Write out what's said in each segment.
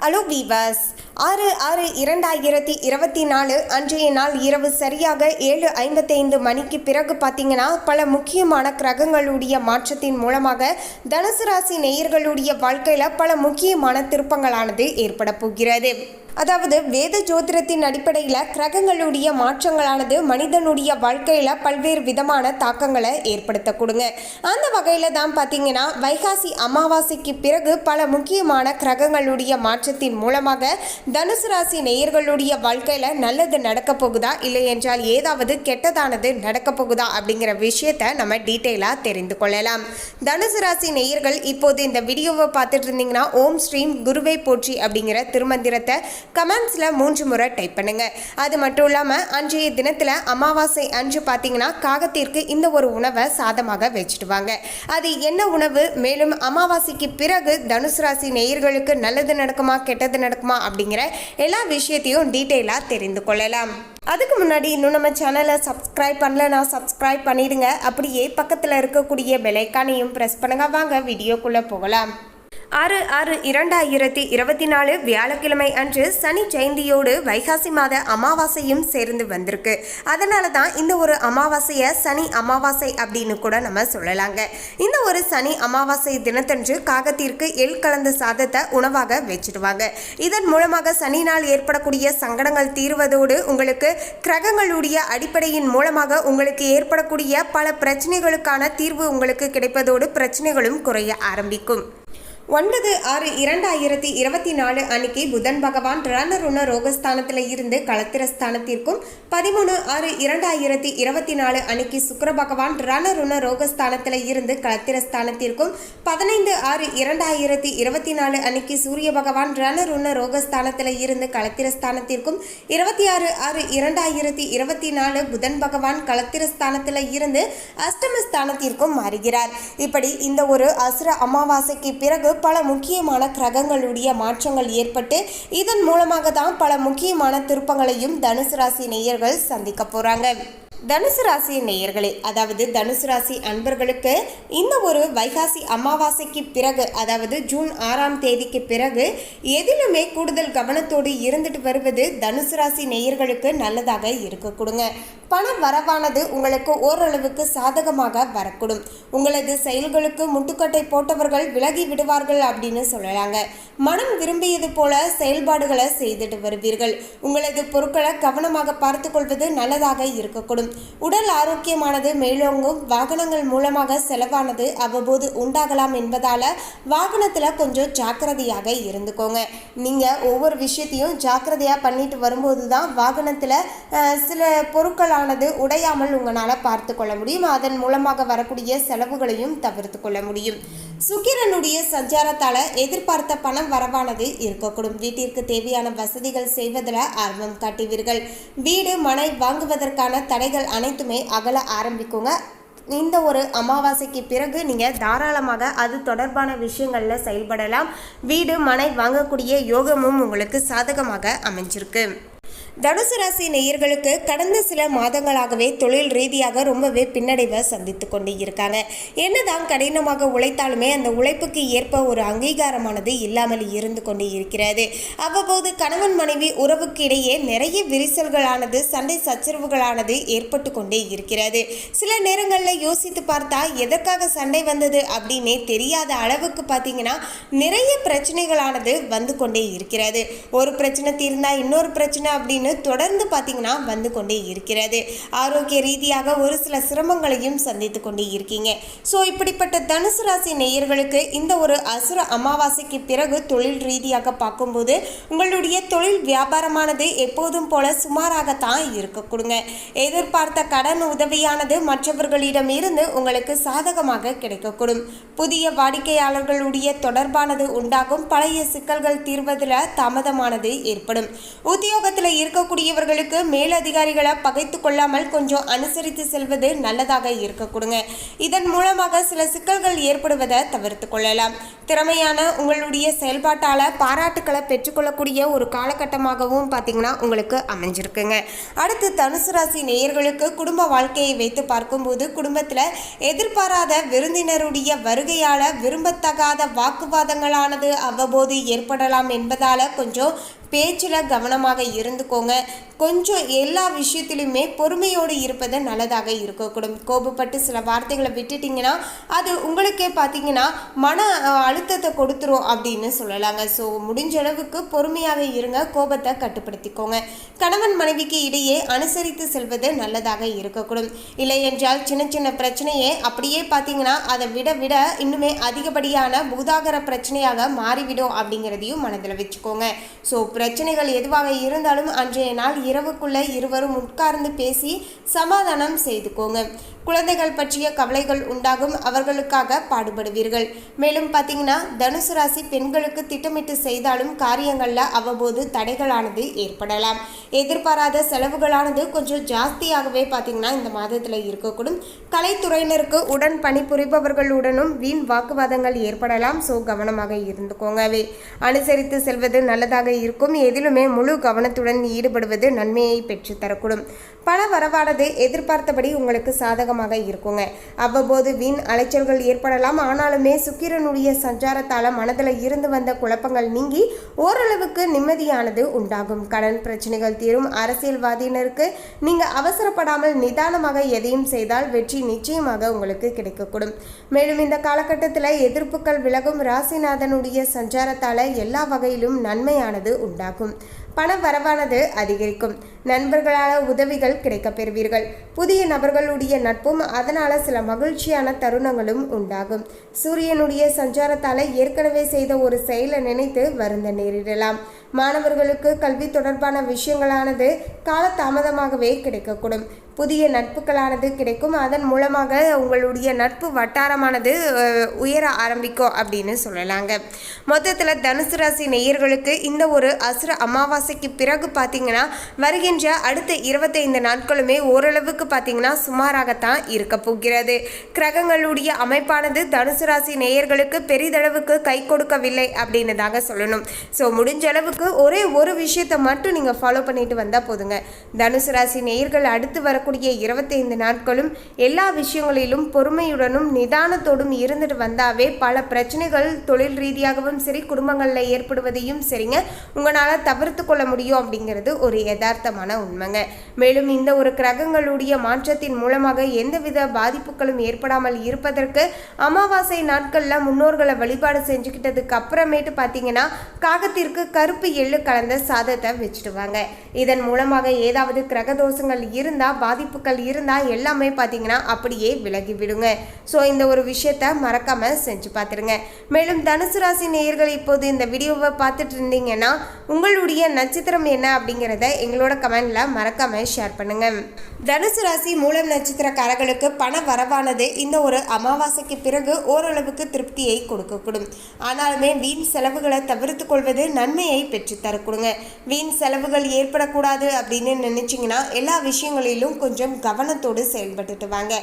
Hello viewers, ஆறு ஆறு இரண்டாயிரத்தி இருபத்தி நாலு அன்றைய நாள் இரவு சரியாக ஏழு ஐம்பத்தைந்து மணிக்கு பிறகு பார்த்தீங்கன்னா பல முக்கியமான கிரகங்களுடைய மாற்றத்தின் மூலமாக தனுசு ராசி நேயர்களுடைய வாழ்க்கையில் பல முக்கியமான திருப்பங்களானது ஏற்பட போகிறது. அதாவது வேத ஜோதிடத்தின் அடிப்படையில் கிரகங்களுடைய மாற்றங்களானது மனிதனுடைய வாழ்க்கையில் பல்வேறு விதமான தாக்கங்களை ஏற்படுத்த கொடுங்க. அந்த வகையில் தான் பார்த்தீங்கன்னா வைகாசி அமாவாசைக்கு பிறகு பல முக்கியமான கிரகங்களுடைய மாற்றத்தின் மூலமாக தனுசு ராசி நேயர்களுடைய வாழ்க்கையில் நல்லது நடக்க போகுதா? இல்லை என்றால் ஏதாவது கெட்டதானது நடக்க போகுதா? அப்படிங்கிற விஷயத்தை நம்ம டீட்டெயிலாக தெரிந்து கொள்ளலாம். தனுசு ராசி நேயர்கள் இப்போது இந்த வீடியோவை பார்த்துட்டு இருந்தீங்கன்னா ஓம் ஸ்ரீம் குருவை போற்றி அப்படிங்கிற திருமந்திரத்தை கமெண்ட்ஸில் மூன்று முறை டைப் பண்ணுங்க. அது மட்டும் இல்லாமல் அன்றைய தினத்தில் அமாவாசை அன்று பார்த்தீங்கன்னா காகத்திற்கு இந்த ஒரு உணவை சாதமாக வச்சுட்டு வாங்க. அது என்ன உணவு? மேலும் அமாவாசைக்கு பிறகு தனுசு ராசி நேயர்களுக்கு நல்லது நடக்குமா கெட்டது நடக்குமா அப்படிங்கிற எல்லா விஷயத்தையும் டீட்டெயிலாக தெரிந்து கொள்ளலாம். அதுக்கு முன்னாடி இன்னும் நம்ம சேனலை சப்ஸ்கிரைப் பண்ணலனா சப்ஸ்கிரைப் பண்ணிடுங்க. அப்படியே பக்கத்தில் இருக்கக்கூடிய பெலைக்கானையும் ப்ரெஸ் பண்ணுங்க. வாங்க வீடியோக்குள்ளே போகலாம். ஆறு ஆறு இரண்டாயிரத்தி இருபத்தி நாலு வியாழக்கிழமை அன்று சனி ஜெயந்தியோடு வைகாசி மாத அமாவாசையும் சேர்ந்து வந்திருக்கு. அதனால தான் இந்த ஒரு அமாவாசையை சனி அமாவாசை அப்படின்னு கூட நம்ம சொல்லலாங்க. இந்த ஒரு சனி அமாவாசை தினத்தன்று காகத்திற்கு எள் கலந்த சாதத்தை உணவாக வச்சிடுவாங்க. இதன் மூலமாக சனி நாள் ஏற்படக்கூடிய சங்கடங்கள் தீர்வதோடு உங்களுக்கு கிரகங்களுடைய அடிப்படையின் மூலமாக உங்களுக்கு ஏற்படக்கூடிய பல பிரச்சனைகளுக்கான தீர்வு உங்களுக்கு கிடைப்பதோடு பிரச்சனைகளும் குறைய ஆரம்பிக்கும். ஒன்பது ஆறு இரண்டாயிரத்தி இருபத்தி நாலு அன்னைக்கு புதன் பகவான் ரணருண ரோகஸ்தானத்தில் இருந்து களத்திரஸ்தானத்திற்கும் பதிமூணு ஆறு இரண்டாயிரத்தி இருபத்தி நாலு அன்னைக்கு சுக்கர பகவான் ரணருண ரோகஸ்தானத்தில் இருந்து களத்திரஸ்தானத்திற்கும் பதினைந்து ஆறு இரண்டாயிரத்தி இருபத்தி நாலு அன்னைக்கு சூரிய பகவான் ரணருண ரோகஸ்தானத்தில் இருந்து களத்திரஸ்தானத்திற்கும் இருபத்தி ஆறு ஆறு இரண்டாயிரத்தி இருபத்தி நாலு புதன் பகவான் களத்திரஸ்தானத்தில் இருந்து அஷ்டமஸ்தானத்திற்கும் மாறுகிறார். இப்படி இந்த ஒரு அசுர அமாவாசைக்கு பிறகு பல முக்கியமான கிரகங்களுடைய மாற்றங்கள் ஏற்பட்டு இதன் மூலமாக தான் பல முக்கியமான திருப்பங்களையும் தனுசு ராசி நேயர்கள் சந்திக்க போறாங்க. தனுசு ராசி நேயர்களே அதாவது தனுசு ராசி அன்பர்களுக்கு இந்த ஒரு வைகாசி அமாவாசைக்கு பிறகு அதாவது ஜூன் ஆறாம் தேதிக்கு பிறகு எதிலுமே கூடுதல் கவனத்தோடு இருந்துட்டு வருவது தனுசு ராசி நேயர்களுக்கு நல்லதாக இருக்க கொடுங்க. பண வரவானது உங்களுக்கு ஓரளவுக்கு சாதகமாக வரக்கூடும். உங்களது செயல்களுக்கு முட்டுக்கட்டை போட்டவர்கள் விலகி விடுவார்கள் அப்படின்னு சொல்லலாங்க. மனம் விரும்பியது போல செயல்பாடுகளை செய்துட்டு வருவீர்கள். உங்களது பொருட்களை கவனமாக பார்த்து கொள்வது நல்லதாக இருக்கக்கூடும். உடல் ஆரோக்கியமானது மேலோங்கும். வாகனங்கள் மூலமாக செலவானது அவ்வப்போது உண்டாகலாம் என்பதால வாகனத்துல கொஞ்சம் ஜாக்கிரதையாக இருந்துக்கோங்க. நீங்க ஒவ்வொரு விஷயத்தையும் ஜாக்கிரதையா பண்ணிட்டு வரும்போது தான் வாகனத்துல சில பொருட்களானது உடையாமல் உங்களால் பார்த்து கொள்ள முடியும். அதன் மூலமாக வரக்கூடிய செலவுகளையும் தவிர்த்து கொள்ள முடியும். சுக்கிரனுடைய சஞ்சாரத்தால எதிர்பார்த்த பணம் வரவானது இருக்கக்கூடும். வீட்டிற்கு தேவையான வசதிகள் செய்வதில் ஆர்வம் காட்டுவீர்கள். வீடு மனை வாங்குவதற்கான தடைகள் அனைத்துமே அகல ஆரம்பிக்குங்க. இந்த ஒரு அமாவாசைக்கு பிறகு நீங்கள் தாராளமாக அது தொடர்பான விஷயங்களில் செயல்படலாம். வீடு மனை வாங்கக்கூடிய யோகமும் உங்களுக்கு சாதகமாக அமைஞ்சிருக்கு. தனுசு ராசி நேயர்களுக்கு கடந்த சில மாதங்களாகவே தொழில் ரீதியாக ரொம்பவே பின்னடைவை சந்தித்து கொண்டு இருக்காங்க. என்னதான் கடினமாக உழைத்தாலுமே அந்த உழைப்புக்கு ஏற்ப ஒரு அங்கீகாரமானது இல்லாமல் இருந்து கொண்டு இருக்கிறது. அவ்வப்போது கணவன் மனைவி உறவுக்கு இடையே நிறைய விரிசல்களானது சண்டை சச்சரவுகளானது ஏற்பட்டு கொண்டே இருக்கிறது. சில நேரங்களில் யோசித்து பார்த்தா எதற்காக சண்டை வந்தது? அப்படின்னே தெரியாத அளவுக்கு பார்த்தீங்கன்னா நிறைய பிரச்சனைகளானது வந்து கொண்டே இருக்கிறது. ஒரு பிரச்சனை தீர்ந்தா இன்னொரு பிரச்சனை அப்படின்னு தொடர்ந்து பார்த்தீங்கன்னா வந்து கொண்டே இருக்கிறது. ஆரோக்கிய ரீதியாக ஒரு சில சிரமங்களையும் சந்தித்து கொண்டே இருக்கீங்க. ஸோ இப்படிப்பட்ட தனுசு ராசி நேயர்களுக்கு இந்த ஒரு அசுர அமாவாசைக்கு பிறகு தொழில் ரீதியாக பார்க்கும்போது உங்களுடைய தொழில் வியாபாரமானது எப்போதும் போல சுமாராகத்தான் இருக்க கொடுங்க. எதிர்பார்த்த கடன் உதவியானது மற்றவர்களிடம் இருந்து உங்களுக்கு சாதகமாக கிடைக்கக்கூடும். புதிய வாடிக்கையாளர்களுடைய தொடர்பானது உண்டாகும். பழைய சிக்கல்கள் தீர்வதில் தாமதமானது ஏற்படும். உத்தியோகத்தில் இருக்க இருக்கக்கூடியவர்களுக்கு மேலதிகாரிகளை பகைத்து கொள்ளாமல் கொஞ்சம் அனுசரித்து செல்வது நல்லதாக இருக்க கொடுங்க இதன் மூலமாக சில சிக்கல்கள் ஏற்படுவதை தவிர்த்து கொள்ளலாம். திறமையான உங்களுடைய செயல்பாட்டால் பாராட்டுக்களை பெற்றுக்கொள்ளக்கூடிய ஒரு காலகட்டமாகவும் பார்த்தீங்கன்னா உங்களுக்கு அமைஞ்சிருக்குங்க. அடுத்து தனுசு ராசி நேயர்களுக்கு குடும்ப வாழ்க்கையை வைத்து பார்க்கும்போது குடும்பத்தில் எதிர்பாராத விருந்தினருடைய வருகையால் விரும்பத்தகாத வாக்குவாதங்களானது அவ்வப்போது ஏற்படலாம் என்பதால் கொஞ்சம் பேச்சில் கவனமாக இருந்துக்கோங்க. கொஞ்சம் எல்லா விஷயத்திலுமே பொறுமையோடு இருப்பது நல்லதாக இருக்கக்கூடும். கோபப்பட்டு சில வார்த்தைகளை விட்டுட்டிங்கன்னா அது உங்களுக்கே பார்த்தீங்கன்னா மன அழுத்தத்தை கொடுத்துரும் அப்படின்னு சொல்லலாங்க. ஸோ முடிஞ்ச அளவுக்கு பொறுமையாக இருங்க. கோபத்தை கட்டுப்படுத்திக்கோங்க. கணவன் மனைவிக்கு இடையே அனுசரித்து செல்வது நல்லதாக இருக்கக்கூடும். இல்லை என்றால் சின்ன சின்ன பிரச்சனையே அப்படியே பார்த்தீங்கன்னா அதை விட விட இன்னுமே அதிகப்படியான பூதாகர பிரச்சனையாக மாறிவிடும் அப்படிங்கிறதையும் மனதில் வச்சுக்கோங்க. ஸோ பிரச்சனைகள் எதுவாக இருந்தாலும் அன்றைய நாள் இரவுக்குள்ள இருவரும் உட்கார்ந்து பேசி சமாதானம் செய்துக்கோங்க. குழந்தைகள் பற்றிய கவலைகள் உண்டாகும் அவர்களுக்காக பாடுபடுவீர்கள். மேலும் பார்த்தீங்கன்னா தனுசு ராசி பெண்களுக்கு திட்டமிட்டு செய்தாலும் காரியங்களில் அவ்வப்போது தடைகளானது ஏற்படலாம். எதிர்பாராத செலவுகளானது கொஞ்சம் ஜாஸ்தியாகவே பார்த்தீங்கன்னா இந்த மாதத்தில் இருக்கக்கூடும். கலைத்துறையினருக்கு உடன் பணிபுரிபவர்களுடனும் வீண் வாக்குவாதங்கள் ஏற்படலாம். ஸோ கவனமாக இருந்துக்கோங்கவே. அனுசரித்து செல்வது நல்லதாக இருக்கும். எதிலுமே முழு கவனத்துடன் ஈடுபடுவது நன்மையை பெற்றுத்தரக்கூடும். பண வரவானது எதிர்பார்த்தபடி உங்களுக்கு சாதகம் சாதகமாக இருக்குங்க. அவ்வப்போது வீண் அலைச்சல்கள் ஏற்படலாம். ஆனாலுமே சுக்கிரனுடைய சஞ்சாரத்தால் மனதில் இருந்து வந்த குழப்பங்கள் நீங்கி ஓரளவுக்கு நிம்மதியானது உண்டாகும். கடன் பிரச்சனைகள் தீரும். அரசியல்வாதியினருக்கு நீங்கள் அவசரப்படாமல் நிதானமாக எதையும் செய்தால் வெற்றி நிச்சயமாக உங்களுக்கு கிடைக்கக்கூடும். மேலும் இந்த காலகட்டத்தில் எதிர்ப்புகள் விலகும். ராசிநாதனுடைய சஞ்சாரத்தால் எல்லா வகையிலும் நன்மையானது உண்டாகும். பண வரவானது அதிகரிக்கும். நண்பர்களால் உதவிகள் கிடைக்கப் பெறுவீர்கள். புதிய நபர்களுடைய நட்பும் அதனால் சில மகிழ்ச்சியான தருணங்களும் உண்டாகும். சூரியனுடைய சஞ்சாரத்தால் ஏற்கனவே செய்த ஒரு செயலை நினைத்து வருந்த நேரிடலாம். மாணவர்களுக்கு கல்வி தொடர்பான விஷயங்களானது காலதாமதமாகவே கிடைக்கக்கூடும். புதிய நட்புகளானது கிடைக்கும். அதன் மூலமாக உங்களுடைய நட்பு வட்டாரமானது உயர ஆரம்பிக்கும் அப்படின்னு சொல்லலாங்க. மொத்தத்தில் தனுசு ராசி நேயர்களுக்கு இந்த ஒரு அசுர அமாவாசைக்கு பிறகு பார்த்தீங்கன்னா வருகின்ற அடுத்த இருபத்தைந்து நாட்களுமே ஓரளவுக்கு பார்த்தீங்கன்னா சுமாராகத்தான் இருக்க போகிறது. கிரகங்களுடைய அமைப்பானது தனுசு ராசி நேயர்களுக்கு பெரிதளவுக்கு கை கொடுக்கவில்லை அப்படின்னு தாங்க சொல்லணும். ஸோ முடிஞ்ச அளவுக்கு ஒரே ஒரு விஷயத்தை மட்டும் நீங்கள் ஃபாலோ பண்ணிட்டு வந்தால் போதுங்க. தனுசு ராசி நேயர்கள் அடுத்து வரக்கூடிய இருபத்தைந்து நாட்களும் எல்லா விஷயங்களிலும் பொறுமையுடனும் நிதானத்தோடும் இருந்துட்டு வந்தாவே பல பிரச்சனைகள் தொழில் ரீதியாகவும் சரி குடும்பங்களில் ஏற்படுவதையும் சரிங்க உங்களால் தவிர்த்து கொள்ள முடியும் அப்படிங்கிறது ஒரு யதார்த்தமான உண்மைங்க. மேலும் இந்த ஒரு கிரகங்களுடைய மாற்றத்தின் மூலமாக எந்தவித பாதிப்புகளும் ஏற்படாமல் இருப்பதற்கு அமாவாசை நாட்களில் முன்னோர்களை வழிபாடு செஞ்சுக்கிட்டதுக்கு அப்புறமேட்டு பார்த்தீங்கன்னா காகத்திற்கு கருப்பு எள்ளு கலந்த சாதத்தை வச்சுடுவாங்க இதன் மூலமாக ஏதாவது கிரக தோஷங்கள் இருந்தால் பாதிப்புகள் இருந்தால் எல்லாமே பார்த்தீங்கன்னா அப்படியே விலகி விடுங்க ஸோ இந்த ஒரு விஷயத்த மறக்காம செஞ்சு பார்த்துருங்க மேலும் தனுசு ராசி நேயர்கள் இப்போது இந்த வீடியோவை பார்த்துட்டு இருந்தீங்கன்னா உங்களுடைய நட்சத்திரம் என்ன அப்படிங்கிறத எங்களோட கமெண்ட்ல மறக்காம ஷேர் பண்ணுங்க. தனுசு ராசி மூலம் நட்சத்திரக்காரர்களுக்கு பண வரவானது இந்த ஒரு அமாவாசைக்கு பிறகு ஓரளவுக்கு திருப்தியை கொடுக்கக்கூடும். ஆனாலுமே வீண் செலவுகளை தவிர்த்து கொள்வது நன்மையை பெற்று தரக்கூடுங்க வீண் செலவுகள் ஏற்படக்கூடாது அப்படின்னு நினச்சிங்கன்னா எல்லா விஷயங்களிலும் கொஞ்சம் கவனத்தோடு செயல்பட்டுட்டு வாங்க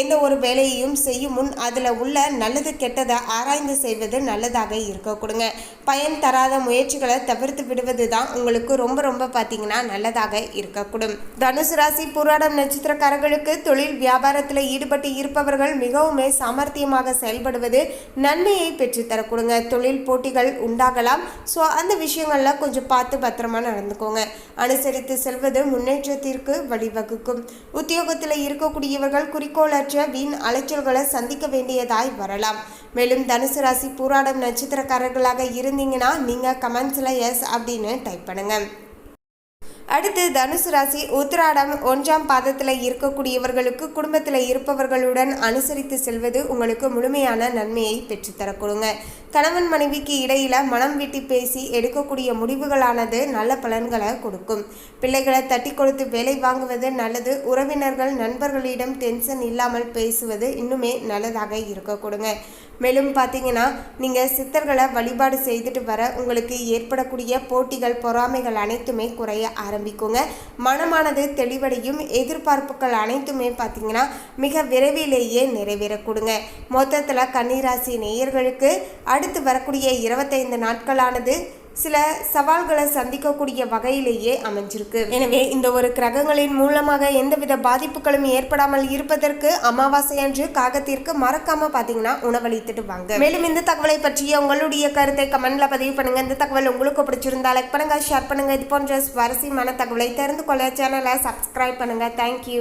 எந்த ஒரு வேலையையும் செய்யும் முன் அதில் உள்ள நல்லது கெட்டதை ஆராய்ந்து செய்வது நல்லதாக இருக்க கொடுங்க. பயன் தராத முயற்சிகளை தவிர்த்து விடுவது தான் உங்களுக்கு ரொம்ப ரொம்ப பார்த்தீங்கன்னா நல்லதாக இருக்கக்கூடும் தனுசு ராசி புராடம் நட்சத்திரக்காரர்களுக்கு தொழில் வியாபாரத்தில் ஈடுபட்டு இருப்பவர்கள் மிகவுமே சாமர்த்தியமாக செயல்படுவது நன்மையை பெற்றுத்தரக்கூடுங்க தொழில் போட்டிகள் உண்டாகலாம். ஸோ அந்த விஷயங்களில் கொஞ்சம் பார்த்து பத்திரமா நடந்துக்கோங்க. அனுசரித்து செல்வது முன்னேற்றத்திற்கு வழிவகுக்கும். உத்தியோகத்தில் இருக்கக்கூடியவர்கள் குறிக்கோளற்ற வீண் அலைச்சல்களை சந்திக்க வேண்டியதாய் வரலாம். மேலும் தனுசு ராசி பூராடம் நட்சத்திரக்காரர்களாக இருந்தீங்கன்னா நீங்கள் கமெண்ட்ஸில் எஸ் அப்படின்னு டைப் பண்ணுங்க. அடுத்து தனுசு ராசி உத்திராடம் ஒன்றாம் பாதத்தில் இருக்கக்கூடியவர்களுக்கு குடும்பத்தில் இருப்பவர்களுடன் அனுசரித்து செல்வது உங்களுக்கு முழுமையான நன்மையை பெற்றுத்தரக்கூடுங்க கணவன் மனைவிக்கு இடையில மனம் விட்டு பேசி எடுக்கக்கூடிய முடிவுகளானது நல்ல பலன்களை கொடுக்கும். பிள்ளைகளை தட்டி கொடுத்து வேலை வாங்குவது நல்லது. உறவினர்கள் நண்பர்களிடம் டென்ஷன் இல்லாமல் பேசுவது இன்னுமே நல்லதாக இருக்க கொடுங்க. மேலும் பார்த்தீங்கன்னா நீங்கள் சித்தர்களை வழிபாடு செய்துட்டு வர உங்களுக்கு ஏற்படக்கூடிய போட்டிகள் பொறாமைகள் அனைத்துமே குறைய ஆரம்பிக்குங்க. மனமானது தெளிவடையும். எதிர்பார்ப்புகள் அனைத்துமே பார்த்தீங்கன்னா மிக விரைவிலேயே நிறைவேறக்கூடுங்க. மொத்தத்தில் கன்னிராசி நேயர்களுக்கு அடுத்து வரக்கூடிய இருபத்தைந்து நாட்களானது சில சவால்களை சந்திக்கக்கூடிய வகையிலேயே அமைஞ்சிருக்கு. எனவே இந்த ஒரு கிரகங்களின் மூலமாக எந்தவித பாதிப்புகளும் ஏற்படாமல் இருப்பதற்கு அமாவாசை அன்று காகத்திற்கு மறக்காம பாத்தீங்கன்னா உணவளித்துட்டு வாங்க. மேலும் இந்த தகவலை பற்றிய உங்களுடைய கருத்தை கமெண்ட்ல பதிவு பண்ணுங்க. இந்த தகவல் உங்களுக்கு பிடிச்சிருந்தா லைக் பண்ணுங்க ஷேர் பண்ணுங்க. இது போன்ற சுவாரஸ்யமான தகவலை தெரிந்து கொள்ள சேனலை சப்ஸ்கிரைப் பண்ணுங்க. தேங்க்யூ